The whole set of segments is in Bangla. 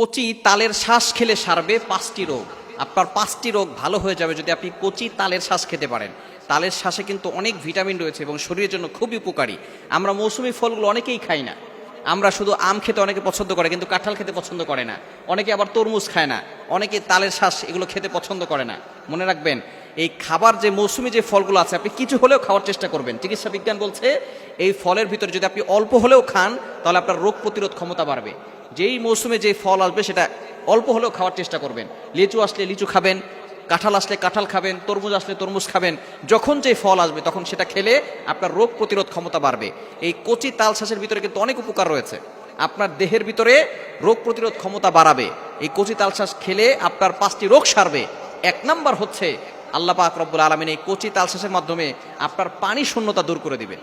কচি তালের শ্বাস খেলে সারবে পাঁচটি রোগ। আপনার পাঁচটি রোগ ভালো হয়ে যাবে যদি আপনি কচি তালের শ্বাস খেতে পারেন। তালের শ্বাসে কিন্তু অনেক ভিটামিন রয়েছে এবং শরীরের জন্য খুবই উপকারী। আমরা মৌসুমি ফলগুলো অনেকেই খাই না। আমরা শুধু আম খেতে অনেকে পছন্দ করে কিন্তু কাঁঠাল খেতে পছন্দ করে না। অনেকে আবার তরমুজ খায় না। অনেকে তালের শ্বাস এগুলো খেতে পছন্দ করে না। মনে রাখবেন এই খাবার যে মৌসুমি যে ফলগুলো আছে, আপনি কিছু হলেও খাওয়ার চেষ্টা করবেন। চিকিৎসা বিজ্ঞান বলছে, এই ফলের ভিতরে যদি আপনি অল্প হলেও খান, তাহলে আপনার রোগ প্রতিরোধ ক্ষমতা বাড়বে। যেই মৌসুমে যে ফল আসবে, সেটা অল্প হলেও খাওয়ার চেষ্টা করবেন। লিচু আসলে লিচু খাবেন, কাঁঠাল আসলে কাঁঠাল খাবেন, তরমুজ আসলে তরমুজ খাবেন, যখন যে ফল আসবে, তখন সেটা খেলে আপনার রোগ প্রতিরোধ ক্ষমতা বাড়বে। এই কচি তাল শ্বাসের ভিতরে কিন্তু অনেক উপকার রয়েছে। আপনার দেহের ভিতরে রোগ প্রতিরোধ ক্ষমতা বাড়াবে। এই কচি তাল শ্বাস খেলে আপনার পাঁচটি রোগ সারবে। এক নাম্বার হচ্ছে আল্লাহ পাক রব্বুল আলমিন এই কচি তাল শ্বাসের মাধ্যমে আপনার পানি শূন্যতা দূর করে দিবে।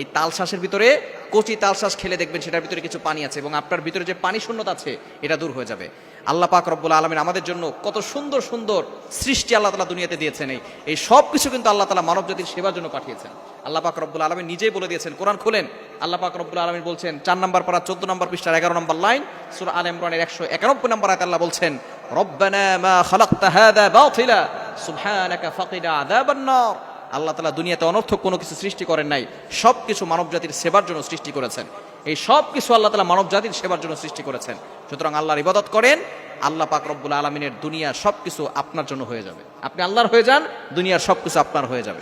এই তাল শ্বাসের ভিতরে কচি তাল শ্বাস খেলে দেখবেন সেটার ভিতরে কিছু পানি আছে এবং আপনার ভিতরে যে পানি শূন্যতা আছে, এটা দূর হয়ে যাবে। আল্লাহ পাক রব্বুল আলমিন আমাদের জন্য কত সুন্দর সুন্দর সৃষ্টি আল্লাহ তালা দুনিয়াতে দিয়েছেন। এই এই সব কিছু কিন্তু আল্লাহ তালা মানব জাতির সেবার জন্য পাঠিয়েছেন। আল্লাহ পাক রব্বুল আলমিন নিজেই বলে দিয়েছেন, কোরআন খোলেন। আল্লাহ পাক রব্বুল আলমিন বলছেন, চার নম্বর পারা, চোদ্দ নম্বর পৃষ্ঠার এগারো নম্বর লাইন, সুর আল ইমরানের একশো একানব্বই নম্বর আয়াত আল্লাহ বলছেন, রব্বানা মা খালাকতা হাদা বাতিলা। আল্লাহ তালা দুনিয়াতে অনর্থক কোনো কিছু সৃষ্টি করেন নাই সব কিছু মানব জাতির সেবার জন্য সৃষ্টি করেছেন। এই সব কিছু আল্লাহ তালা মানব জাতির সেবার জন্য সৃষ্টি করেছেন। সুতরাং আল্লাহর ইবাদত করেন, আল্লাহ পাক রব্বুল আলমিনের দুনিয়া সব কিছু আপনার জন্য হয়ে যাবে। আপনি আল্লাহর হয়ে যান, দুনিয়ার সব কিছু আপনার হয়ে যাবে।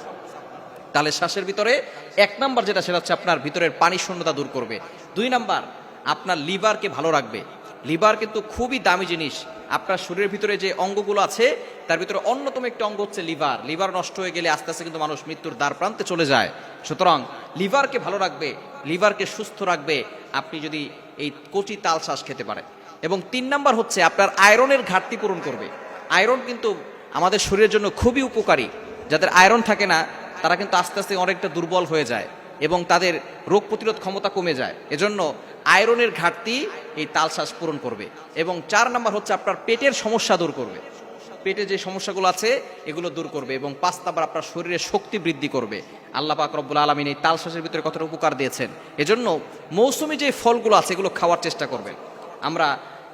তাহলে শ্বাসের ভিতরে এক নাম্বার যেটা, সেটা হচ্ছে আপনার ভিতরের পানি শূন্যতা দূর করবে। দুই নাম্বার, আপনার লিভারকে ভালো রাখবে। লিভার কিন্তু খুবই দামি জিনিস। আপনার শরীরের ভিতরে যে অঙ্গগুলো আছে, তার ভিতরে অন্যতম একটা অঙ্গ হচ্ছে লিভার। লিভার নষ্ট হয়ে গেলে আস্তে আস্তে কিন্তু মানুষ মৃত্যুর দ্বার প্রান্তে চলে যায়। সুতরাং লিভারকে ভালো রাখবে, লিভারকে সুস্থ রাখবে, আপনি যদি এই কচি তাল শ্বাস খেতে পারেন। এবং তিন নাম্বার হচ্ছে আপনার আয়রনের ঘাটতি পূরণ করবে। আয়রন কিন্তু আমাদের শরীরের জন্য খুবই উপকারী। যাদের আয়রন থাকে না, তারা কিন্তু আস্তে আস্তে অনেকটা দুর্বল হয়ে যায়। এবং তাদের রোগ প্রতিরোধ ক্ষমতা কমে যায়। এজন্য আয়রনের ঘাটতি এই তালশ্বাস পূরণ করবে এবং চার নাম্বার হচ্ছে আপনার পেটের সমস্যা দূর করবে। পেটে যে সমস্যাগুলো আছে, এগুলো দূর করবে এবং পাঁচ নাম্বার আপনার শরীরের শক্তি বৃদ্ধি করবে। আল্লাহ পাক রব্বুল আলমিন এই তালশ্বাসের ভিতরে কতটা উপকার দিয়েছেন। এজন্য মৌসুমি যে ফলগুলো আছে, এগুলো খাওয়ার চেষ্টা করবেন। আমরা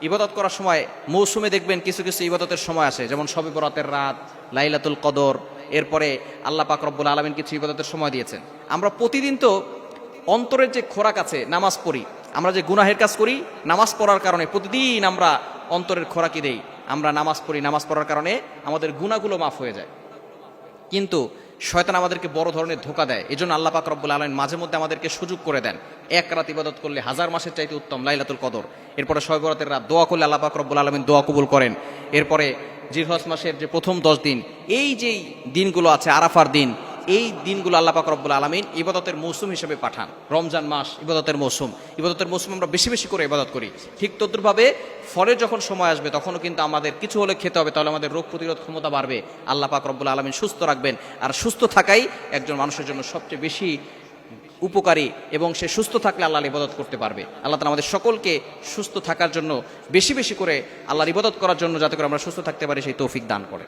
ইবাদত করার সময় মৌসুমে দেখবেন কিছু কিছু ইবাদতের সময় আসে, যেমন সবে বরাতের রাত, লাইলাতুল কদর এরপরে আল্লাহ পাক রব্বুল আলমিন কিছু ইবাদতের সময় দিয়েছেন। আমরা প্রতিদিন তো অন্তরের যে খোরাক আছে, নামাজ পড়ি। আমরা যে গুনাহের কাজ করি, নামাজ পড়ার কারণে প্রতিদিন আমরা অন্তরের খোরাকি দেই। আমরা নামাজ পড়ি, নামাজ পড়ার কারণে আমাদের গুণাগুলো মাফ হয়ে যায়। কিন্তু শয়তান আমাদেরকে বড় ধরনের ধোকা দেয়। এই জন্য আল্লাহ পাক রব্বুল আলমিন মাঝে মধ্যে আমাদেরকে সুযোগ করে দেন। এক রাত ইবাদত করলে হাজার মাসের চাইতে উত্তম, লাইলাতুল কদর। এরপরে ছয় বরাতের রাত দোয়া করলে আল্লাহ পাক রব্বুল আলমিন দোয়া কবুল করেন। এরপরে জিরহস মাসের যে প্রথম দশ দিন, এই যেই দিনগুলো আছে, আরাফার দিন, এই দিনগুলো আল্লাহ পাক রব্বুল আলমিন ইবাদতের মৌসুম হিসেবে পাঠান। রমজান মাস ইবাদতের মৌসুম। ইবাদতের মৌসুম আমরা বেশি বেশি করে ইবাদত করি। ঠিক তদ্রুপভাবে ফলের যখন সময় আসবে, তখনও কিন্তু আমাদের কিছু হলে খেতে হবে, তাহলে আমাদের রোগ প্রতিরোধ ক্ষমতা বাড়বে। আল্লাহ পাক রব্বুল আলমিন সুস্থ রাখবেন। আর সুস্থ থাকাই একজন মানুষের জন্য সবচেয়ে বেশি উপকারী এবং সে সুস্থ থাকলে আল্লাহর ইবাদত করতে পারবে। আল্লাহ তালা আমাদের সকলকে সুস্থ থাকার জন্য বেশি বেশি করে আল্লাহর ইবাদত করার জন্য যাতে করে আমরা সুস্থ থাকতে পারি, সেই তৌফিক দান করে।